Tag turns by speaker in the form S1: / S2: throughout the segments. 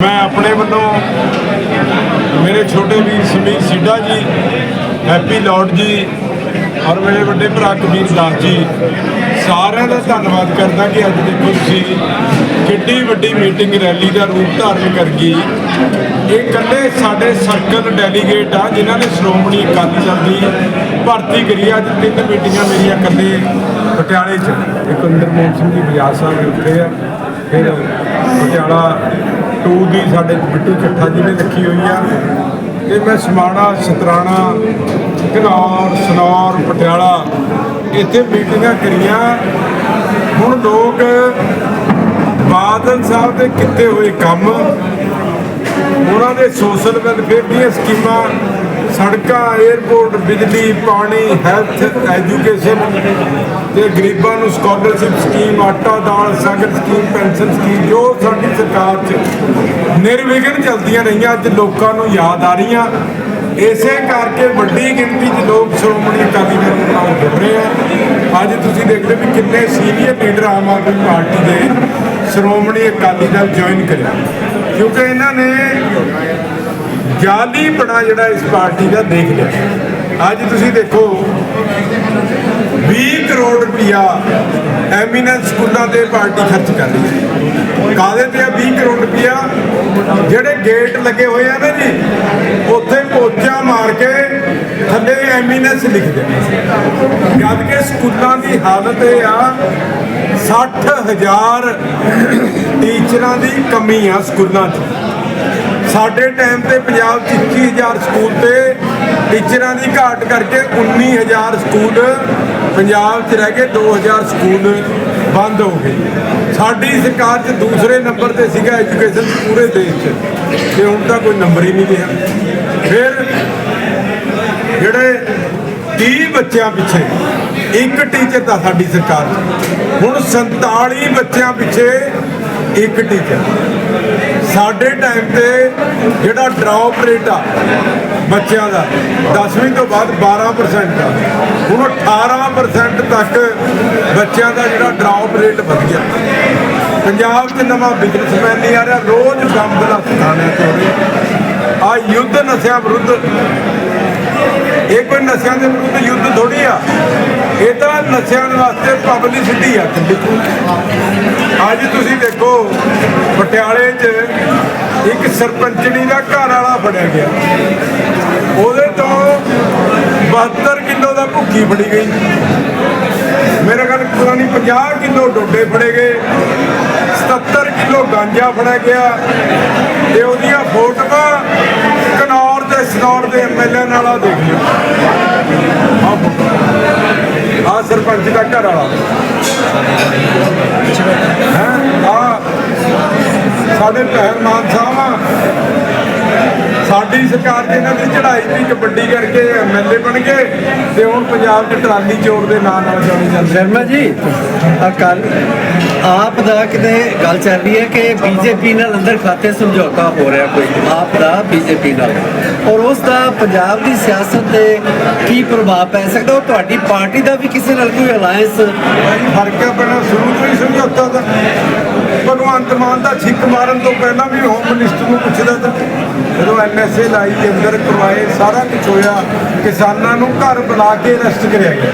S1: ਮੈਂ ਆਪਣੇ ਵੱਲੋਂ ਮੇਰੇ ਛੋਟੇ ਵੀਰ ਸਮੀਰ ਸਿੱਧਾ ਜੀ, ਹੈਪੀ ਲਾਰਡ ਜੀ ਔਰ ਮੇਰੇ ਵੱਡੇ ਭਰਾ ਕਬੀਰ ਦਾਸ ਜੀ, ਸਾਰਿਆਂ ਦਾ ਧੰਨਵਾਦ ਕਰਦਾ ਕਿ ਅੱਜ ਦੇਖੋ ਤੁਸੀਂ ਕਿੱਡੀ ਵੱਡੀ ਮੀਟਿੰਗ ਰੈਲੀ ਦਾ ਰੂਪ ਧਾਰਨ ਕਰ ਗਈ ਇਹ ਇਕੱਲੇ ਸਾਡੇ ਸਰਕਲ ਡੈਲੀਗੇਟ ਆ, ਜਿਨ੍ਹਾਂ ਨੇ ਸ਼੍ਰੋਮਣੀ ਅਕਾਲੀ ਦਲ ਦੀ ਭਰਤੀ ਕਰੀ ਆ। ਅੱਜ ਤਿੰਨ ਮੀਟਿੰਗਾਂ ਮੇਰੀਆਂ ਇਕੱਲੇ ਪਟਿਆਲੇ 'ਚ, ਇੱਕ ਇੰਦਰਮੋਹਨ ਸਿੰਘ ਜੀ, ਬਜਾਜ ਸਾਹਿਬ ਉੱਥੇ ਆ, ਫਿਰ ਪਟਿਆਲਾ 2 ਦੀ ਸਾਡੇ ਬਿੱਟੂ ਚੱਠਾ ਜੀ ਨੇ ਰੱਖੀ ਹੋਈ ਆ। ਤੇ ਮੈਂ ਸਮਾਣਾ, ਸਤਰਾਣਾ, ਘਨੌਰ, ਸਨੌਰ, ਪਟਿਆਲਾ ਇੱਥੇ ਮੀਟਿੰਗਾਂ ਕਰੀਆਂ। ਹੁਣ ਲੋਕ ਬਾਦਲ ਸਾਹਿਬ ਦੇ ਕੀਤੇ ਹੋਏ ਕੰਮ, ਉਹਨਾਂ ਦੇ ਸੋਸ਼ਲ ਵੈਲਫੇਅਰ ਦੀਆਂ ਸਕੀਮਾਂ ਸੜਕਾਂ 에ਅਰਪੋਰਟ ਬਿਜਲੀ, ਪਾਣੀ ਹੈਲਥ ਐਜੂਕੇਸ਼ਨ ਤੇ ਗਰੀਬਾਂ ਨੂੰ ਸਕਾਲਰਸ਼ਿਪ ਸਕੀਮ ਆਟਾ ਦਾਲ, ਸਾਗਰ ਸਕੀਮ ਪੈਨਸ਼ਨ ਸਕੀਮ ਜੋ ਸਾਡੀ ਸਰਕਾਰ 'ਚ ਨਿਰਵਿਘਨ ਚੱਲਦੀਆਂ ਰਹੀਆਂ, ਅੱਜ ਲੋਕਾਂ ਨੂੰ ਯਾਦ ਆ ਰਹੀਆਂ। ਇਸੇ ਕਰਕੇ ਵੱਡੀ ਗਿਣਤੀ 'ਚ ਲੋਕ ਸ਼੍ਰੋਮਣੀ ਅਕਾਲੀ ਦਲ ਨਾਲ ਜੁੜ ਰਹੇ ਆ। ਅੱਜ ਤੁਸੀਂ ਦੇਖਦੇ ਵੀ ਕਿੰਨੇ senior leader Aam Aadmi party ਦੇ ਸ਼੍ਰੋਮਣੀ ਅਕਾਲੀ ਦਲ ਜੁਆਇਨ ਕਰਿਆ। ਕਿਉਂਕਿ ਇਹਨਾਂ ਨੇ ਜਾਲੀ ਬਣਾ ਜਿਹੜਾ ਇਸ ਪਾਰਟੀ ਦਾ ਦੇਖ ਲਿਆ। ਅੱਜ ਤੁਸੀਂ ਦੇਖੋ 20 ਕਰੋੜ ਰੁਪਇਆ ਐਮੀਨੈਂਸ ਸਕੂਲਾਂ ਤੇ ਪਾਰਟੀ ਖਰਚ ਕਰ ਰਹੀ ਹੈ। ਕਾਹਦੇ ਤੇ ਆ 20 ਕਰੋੜ ਰੁਪਇਆ ਜਿਹੜੇ ਗੇਟ ਲੱਗੇ ਹੋਏ ਆ ਨਾ ਜੀ, ਉੱਥੇ ਪੋਚਾ ਮਾਰ ਕੇ ਥੱਲੇ ਐਮੀਨੈਂਸ ਲਿਖ ਦੇ ਜਦ ਕਿ ਸਕੂਲਾਂ ਦੀ ਹਾਲਤ ਇਹ ਆ 60000 ਟੀਚਰਾਂ ਦੀ ਕਮੀ ਆ ਸਕੂਲਾਂ 'ਚ। ਸਾਡੇ ਟਾਈਮ ਤੇ ਪੰਜਾਬ 'ਚ 21000 ਸਕੂਲ ਤੇ ਟੀਚਰਾਂ ਦੀ ਘਾਟ ਕਰਕੇ 19000 ਸਕੂਲ ਪੰਜਾਬ 'ਚ ਰਹਿ ਗਏ 2000 ਸਕੂਲ ਬੰਦ ਹੋ ਗਏ। ਸਾਡੀ ਸਰਕਾਰ 'ਚ ਦੂਸਰੇ ਨੰਬਰ ਤੇ ਸੀਗਾ ਐਜੂਕੇਸ਼ਨ ਪੂਰੇ ਦੇਸ਼ 'ਚ ਤੇ ਹੁਣ ਤਾਂ ਕੋਈ ਨੰਬਰ ਹੀ ਨਹੀਂ ਰਿਹਾ ਫਿਰ ਜਿਹੜੇ 30 ਬੱਚਿਆਂ ਪਿੱਛੇ ਇੱਕ ਟੀਚਰ ਤਾਂ ਸਾਡੀ ਸਰਕਾਰ 'ਚ। ਹੁਣ 47 ਬੱਚਿਆਂ ਪਿੱਛੇ ਇੱਕ ਟੀਚਰ ਸਾਡੇ ਟਾਈਮ ਤੇ ਜਿਹੜਾ ਡ੍ਰੌਪ ਰੇਟ ਆ ਬੱਚਿਆਂ ਦਾ 10ਵੀਂ ਤੋਂ ਬਾਅਦ 12% ਆ। ਹੁਣ 18% ਤੱਕ ਬੱਚਿਆਂ ਦਾ ਜਿਹੜਾ ਡ੍ਰੌਪ ਰੇਟ ਵਧ ਗਿਆ ਪੰਜਾਬ 'ਚ ਨਵਾਂ ਬਿਜ਼ਨਸਮੈਨ ਨਹੀਂ ਆ ਰਿਹਾ, ਰੋਜ਼ ਕੰਮ ਬਲਾਸਤਾਨੇ ਤੋਂ ਆ ਯੁੱਧ ਨਸ਼ਿਆਂ ਵਿਰੁੱਧ। ਇਹ ਕੋਈ ਨਸ਼ਿਆਂ ਦੇ ਵਿਰੁੱਧ ਯੁੱਧ ਥੋੜੀ ਆ। ਇਹ ਤਾਂ ਨਸ਼ਿਆਂ ਵਾਸਤੇ ਪਬਲਿਸਿਟੀ ਆ ਅੱਜ ਤੁਸੀਂ ਦੇਖੋ, ਪਟਿਆਲੇ 'ਚ ਇੱਕ ਸਰਪੰਚਣੀ ਦਾ ਘਰ ਵਾਲਾ ਫੜਿਆ ਗਿਆ। ਉਹਦੇ ਤੋਂ 72 ਕਿਲੋ ਦਾ ਭੁੱਕੀ ਫੜੀ ਗਈ। ਮੇਰੇ ਖਿਆਲ ਪੁਰਾਣੀ ਨਹੀਂ 50 ਕਿਲੋ ਡੋਡੇ ਫੜੇ ਗਏ 77 ਕਿਲੋ ਗਾਂਜਾ ਫੜਿਆ ਗਿਆ ਤੇ ਉਹਦੀਆਂ ਫੋਟੋਆਂ ਕਨੌਰ ਤੇ ਸਨੌਰ ਦੇ ਐਮਐਲਏ ਨਾਲ ਆ ਸਰਪੰਚ ਦਾ ਘਰ ਵਾਲਾ। ਹੈ? ਆ ਸਾਡੇ ਭੈਣ ਮਾਨ ਸਾਹਿਬ ਆ। ਸਾਡੀ ਸਰਕਾਰ ਦੇ ਇਹਨਾਂ ਦੀ ਚੜ੍ਹਾਈ ਵੀ ਕਬੱਡੀ ਕਰਕੇ ਐਮਐਲਏ ਬਣ ਗਏ ਤੇ ਹੁਣ ਪੰਜਾਬ 'ਚ ਟਰਾਲੀ ਚੋਰ ਦੇ ਨਾਂ ਨਾਲ ਜਾਣੀ ਜਾਂਦੇ।
S2: ਸ਼ਰਮਾ ਜੀ ਅਕਾਲ ਆਪ ਦਾ ਕਿਤੇ ਗੱਲ ਚੱਲ ਰਹੀ ਹੈ ਕਿ ਬੀਜੇਪੀ ਨਾਲ ਅੰਦਰ ਖਾਤੇ ਸਮਝੌਤਾ ਹੋ ਰਿਹਾ ਕੋਈ? ਆਪ ਦਾ ਬੀਜੇਪੀ ਨਾਲ। ਔਰ ਉਸ ਦਾ ਪੰਜਾਬ ਦੀ ਸਿਆਸਤ ਤੇ ਕੀ ਪ੍ਰਭਾਵ ਪੈ ਸਕਦਾ? ਔਰ ਤੁਹਾਡੀ ਪਾਰਟੀ ਦਾ ਵੀ ਕਿਸੇ ਨਾਲ ਕੋਈ ਅਲਾਈਅੰਸ
S1: ਫ਼ਰਕ ਹੈ, ਪਹਿਲਾਂ ਸ਼ੁਰੂ ਤੋਂ ਹੀ ਸਮਝੌਤਾ ਦਾ ਭਗਵੰਤ ਮਾਨ ਦਾ ਛਿੱਕ ਮਾਰਨ ਤੋਂ ਪਹਿਲਾਂ ਵੀ ਹੋਮ ਮਿਨਿਸਟਰ ਨੂੰ ਪੁੱਛਦਾ ਤਾਂ, ਜਦੋਂ ਐਨਐਸਏ ਲਾਈ ਦੇ ਅੰਦਰ ਕਰਵਾਏ, ਸਾਰਾ ਕੁਝ ਹੋਇਆ, ਕਿਸਾਨਾਂ ਨੂੰ ਘਰ ਬੁਲਾ ਕੇ ਅਰੈਸਟ ਕਰਿਆ ਗਿਆ।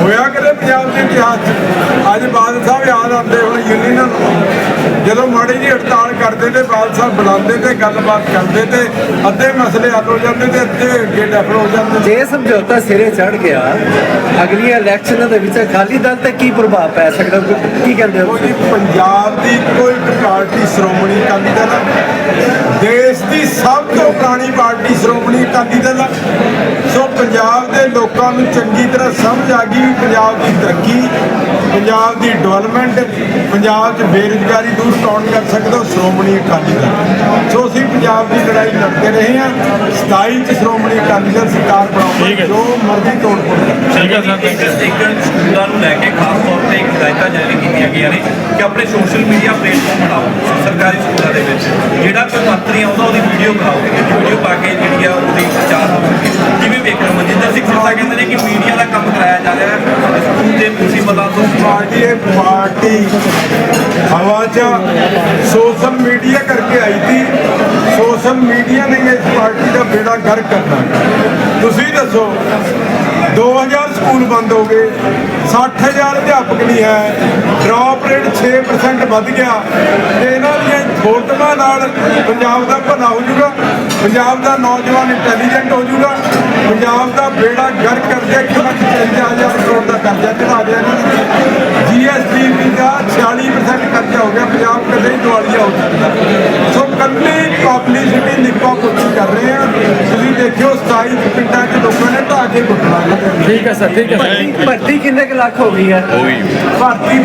S1: ਹੋਇਆ ਕਦੇ ਪੰਜਾਬ ਦੇ ਇਤਿਹਾਸ 'ਚ? ਅੱਜ ਬਾਦਲ ਸਾਹਿਬ ਯਾਦ ਆਉਂਦੇ ਹੁਣ ਯੂਨੀਅਨ ਜਦੋਂ ਮਾੜੀ ਜੀ ਹੜਤਾਲ ਕਰਦੇ ਸਾਹਿਬ ਬੁਲਾਉਂਦੇ ਤੇ ਗੱਲਬਾਤ ਕਰਦੇ ਤੇ ਅੱਧੇ ਮਸਲੇ ਹੱਲ ਹੋ ਜਾਂਦੇ ਤੇ ਅੱਧੇ ਅੱਗੇ ਡੈਫਰ ਹੋ ਜਾਂਦੇ
S2: ਜੇ ਸਮਝੌਤਾ ਸਿਰੇ ਚੜ ਗਿਆ ਅਗਲੀਆਂ ਇਲੈਕਸ਼ਨਾਂ ਦੇ ਵਿੱਚ ਅਕਾਲੀ ਦਲ ਤੇ ਕੀ ਪ੍ਰਭਾਵ ਪੈ ਸਕਦਾ ਕੀ ਕਹਿੰਦੇ ਹੋ
S1: ਕੋਈ ਪੰਜਾਬ ਦੀ ਕੋਈ ਪਾਰਟੀ ਸ਼੍ਰੋਮਣੀ ਅਕਾਲੀ ਦਲ। ਦੇਸ਼ ਦੀ ਸਭ ਤੋਂ ਪੁਰਾਣੀ ਪਾਰਟੀ ਸ਼੍ਰੋਮਣੀ ਅਕਾਲੀ ਦਲ। ਸੋ ਪੰਜਾਬ ਲੋਕਾਂ ਨੂੰ ਚੰਗੀ ਤਰ੍ਹਾਂ ਸਮਝ ਆ ਗਈ ਪੰਜਾਬ ਦੀ ਤਰੱਕੀ ਪੰਜਾਬ ਦੀ ਡਿਵੈਲਪਮੈਂਟ ਪੰਜਾਬ 'ਚ ਬੇਰੁਜ਼ਗਾਰੀ ਦੂਰ ਕੌਣ ਕਰ ਸਕਦਾ ਉਹ ਸ਼੍ਰੋਮਣੀ ਅਕਾਲੀ ਦਲ। ਸੋ ਅਸੀਂ ਪੰਜਾਬ ਦੀ ਲੜਾਈ ਲੜਦੇ ਰਹੇ ਹਾਂ 27 ਚ ਸ਼੍ਰੋਮਣੀ ਅਕਾਲੀ ਦਲ ਸਰਕਾਰ ਬਣਾਉਂਦੇ ਜੋ ਮਰਜ਼ੀ ਤੋੜ ਫੋੜ ਕਰ।
S3: ਇੱਕ ਇੱਕ ਸਕੂਲਾਂ ਨੂੰ ਲੈ ਕੇ ਖਾਸ ਤੌਰ ਤੇ ਇੱਕ ਹਦਾਇਤਾਂ ਜਾਰੀ ਕੀਤੀਆਂ ਗਈਆਂ ਨੇ ਕਿ ਆਪਣੇ ਸੋਸ਼ਲ ਮੀਡੀਆ ਪਲੇਟਫਾਰਮ ਬਣਾਓ ਸਰਕਾਰੀ ਸਕੂਲਾਂ ਦੇ ਵਿੱਚ। ਜਿਹੜਾ ਕੋਈ ਮੰਤਰੀ ਆਉਂਦਾ ਉਹਦੀ ਵੀਡੀਓ ਬਣਾਓ ਵੀਡੀਓ ਪਾ ਕੇ ਜਿਹੜੀ ਆ ਉਹਦੀ ਪ੍ਰਚਾਰ ਹੋਵੇ ਜਿਵੇਂ ਵੇਖਣ ਮਨਜਿੰਦਰ ਸਿੰਘ ਸਿੱਧਾ ਕਹਿੰਦੇ ਨੇ ਕਿ ਮੀਡੀਆ ਦਾ ਕੰਮ ਕਰਾਇਆ ਜਾ ਰਿਹਾ ਹੈ ਸਕੂਲ ਦੇ ਪ੍ਰਿੰਸੀਪਲਾਂ ਤੋਂ
S1: ਪਾਰਟੀ ਇਹ ਪਾਰਟੀ ਹਵਾ 'ਚ ਸੋਸ਼ਲ ਮੀਡੀਆ ਕਰਕੇ ਆਈ ਸੀ। ਸੋਸ਼ਲ ਮੀਡੀਆ ਨੇ ਇਸ ਪਾਰਟੀ ਦਾ ਬੇੜਾ ਗਰਕ ਕਰਨਾ ਤੁਸੀਂ ਦੱਸੋ 2000 ਸਕੂਲ ਬੰਦ ਹੋ ਗਏ 60000 ਅਧਿਆਪਕ ਨਹੀਂ ਹੈ, ਡ੍ਰੌਪ ਰੇਟ 6% ਵੱਧ ਗਿਆ। ਤੇ ਇਹਨਾਂ ਦੀਆਂ ਫੋਟੋਆਂ ਨਾਲ ਪੰਜਾਬ ਦਾ ਭਲਾ ਹੋ ਜਾਊਗਾ, ਪੰਜਾਬ ਦਾ ਨੌਜਵਾਨ ਇੰਟੈਲੀਜੈਂਟ ਹੋ ਜਾਊਗਾ, ਪੰਜਾਬ ਦਾ ਬੇੜਾ ਗਰਕ ਕਰਦੇ ਇੱਕ ਲੱਖ 55000 ਕਰੋੜ ਦਾ ਕਰਜ਼ਾ ਚੜਾ ਦਿਆ ਇਹਨਾਂ ਨੇ ਜੀਐਸਟੀ ਦਾ 46% ਕਰਜ਼ਾ ਹੋ ਗਿਆ ਹੀ ਹੋ ਸਕਦਾ ਸੋ ਕੱਲੀ ਪਬਲਿਸਿਟੀ ਨਿੱਪਾ ਪੁੱਛੀ ਕਰ ਰਹੇ ਆ। ਤੁਸੀਂ ਦੇਖਿਓ 27 ਪਿੰਡਾਂ 'ਚ ਲੋਕਾਂ ਨੇ ਢਾਹ ਕੇ ਗੁੱਟਣਾ
S2: ਠੀਕ ਹੈ ਸਰ ਠੀਕ ਹੈ ਭਰਤੀ ਕਿੰਨੇ ਕੁ ਲੱਖ ਹੋ ਗਈ ਹੈ?
S1: ਭਾਰਤੀ